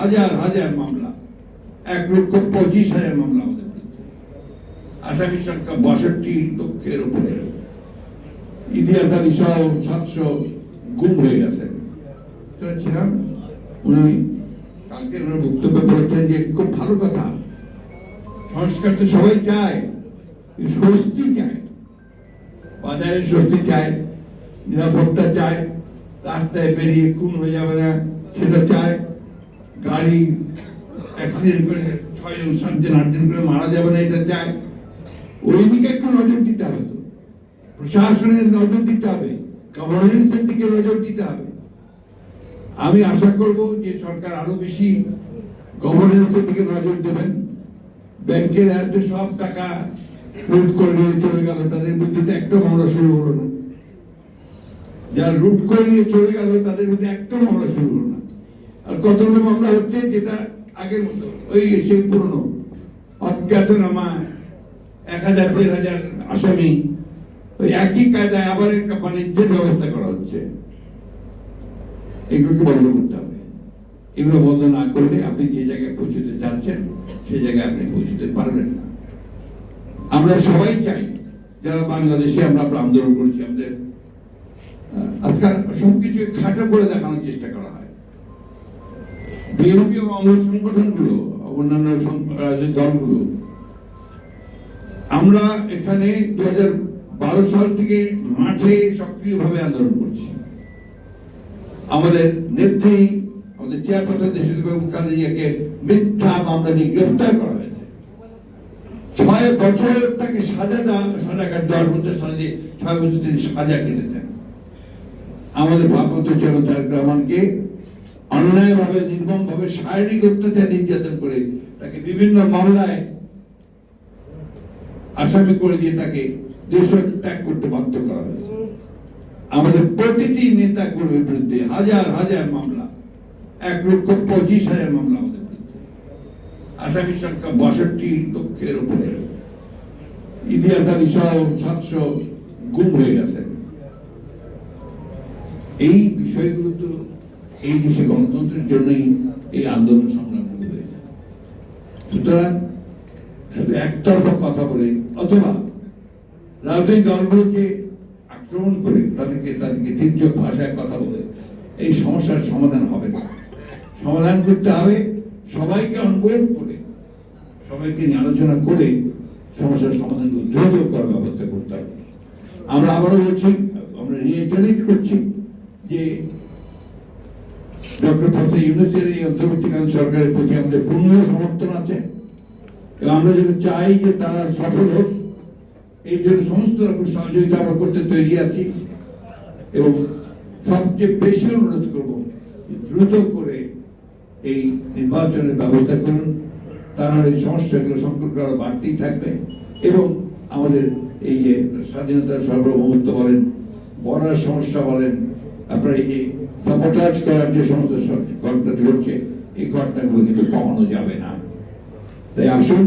হাজার হাজার মামলা, এক লক্ষ পঁচিশ হাজার মামলা আমাদের আসামি সংখ্যা বাষট্টি লক্ষের উপরে। ইতিহাস আলী সহ সাতশো গুম হয়ে গেছে। উনি কালকে ওনার বক্তব্য বলেছেন যে খুব ভালো কথা। সংস্কার তো সবাই চায় স্বস্তি চায় বাজারে স্বস্তি চায়, নিরাপত্তা চায়, রাস্তায় বেরিয়ে খুন হয়ে যাবে না, সেটা চায়। গাড়ি অ্যাক্সিডেন্ট করে ছয়জন, সাতজন, আটজন করে মারা যাবে না এটা চায় ওই দিকে একটু নজর দিতে হবে তো। প্রশাসনের নজর দিতে হবে গভর্নেন্সের দিকে নজর দিতে হবে। আমি আশা করব যে সরকার আরও বেশি গভর্নেন্সের দিকে নজর দেবেন। ব্যাংকের এত সব টাকা লুট করে নিয়ে চলে গেল, তাদের বিরুদ্ধে একটা মামলা শুরু হলো না। যারা লুট করে নিয়ে চলে গেল, তাদের বিরুদ্ধে একটা মামলা শুরু হলো না। আর কত কতগুলো মামলা হচ্ছে যেটা আগের মতো, ওই সেই পুরনো। অজ্ঞাতনামা এক হাজার, দেড় হাজার আসামি। ওই একই কায়দায় আবার একটা বাণিজ্যের ব্যবস্থা করা হচ্ছে। এগুলোকে বন্ধ করতে হবে? এগুলো বন্ধ না করলে আপনি যে জায়গায় পৌঁছতে চাচ্ছেন সেই জায়গায় আপনি পৌঁছতে পারবেন না। আমরা সবাই চাই, যারা বাংলাদেশে আমরা আমরা আন্দোলন করেছি, আমাদের আজকাল সবকিছু খাটো করে দেখানোর চেষ্টা করা হয়। বিএনপি এবং সংগঠনগুলো অন্যান্য রাজনৈতিক দলগুলো। আমরা এখানে দু বারো সাল থেকে মাঠে সক্রিয়ভাবে আন্দোলন করছি। আমাদের নেত্রী, আমাদের চেয়ারপারসন দেশবাবু কাদিয়াকে মিথ্যা মামলা গ্রেফতার করা হয়েছে। ছয় বছর তাকে সাজা সাজা কাট দশ বছর সাজা ছয় বছর তিনি সাজা কেটেছেন। আমাদের ভারপ্রাপ্ত চেয়ারম্যান তারেক রহমানকে অন্যায়ভাবে নির্মমভাবে শারীরিক অত্যাচার নির্যাতন করে তাকে বিভিন্ন মামলায় আসামি করে দিয়ে তাকে দেশ ত্যাগ করতে বাধ্য করা হয়েছে। আমাদের প্রতিটি নেতা কর্মীর বিরুদ্ধে হাজার হাজার মামলা, এক লক্ষ পঁচিশ হাজার মামলা আমাদের বিরুদ্ধে। আসামি সংখ্যা বাষট্টি লক্ষের উপরে। ইতিহাস সহ সাতশো গুম হয়ে গেছে। এই বিষয়গুলো তো এই দেশে গণতন্ত্রের জন্যই এই আন্দোলন সংগ্রামগুলো হয়েছে সুতরাং শুধু একতরফা কথা বলে, অথবা রাজনৈতিক দলগুলোকে আক্রমণ করে তাদেরকে তাদেরকে তীর্যক ভাষায় কথা বলে, এই সমস্যার সমাধান হবে না। সমাধান করতে হবে সবাইকে অনবোধ করে, সবাইকে নিয়ে আলোচনা করে সমস্যার সমাধান দ্রুত করার ব্যবস্থা করতে হবে। আমরা আবারও বলছি, আমরা রিয়েটারেট করছি যে ডক্টর ফসল ইউনুসের অন্তর্বর্তীকালীন সরকারের প্রতি আমাদের পূর্ণ সমর্থন আছে। এবং আমরা যেটা চাই যে তারা সফল হোক এই জন্য সমস্ত রকম সহযোগিতা আমরা করতে তৈরি আছি। এবং সবচেয়ে বেশি অনুরোধ করব দ্রুত করে এই নির্বাচনের ব্যবস্থা করুন। তা নাহলে এই সমস্যাগুলো সংকট আরও বাড়তেই থাকবে। এবং আমাদের এই যে স্বাধীনতার সার্বভৌমত্ব বলেন বর্ডার সমস্যা বলেন আপনার এই যে সাপোর্টাজ করার যে সমস্ত ঘটনাটি ঘটছে, এই ঘটনাগুলো কিন্তু কমানো যাবে না। তাই আসুন।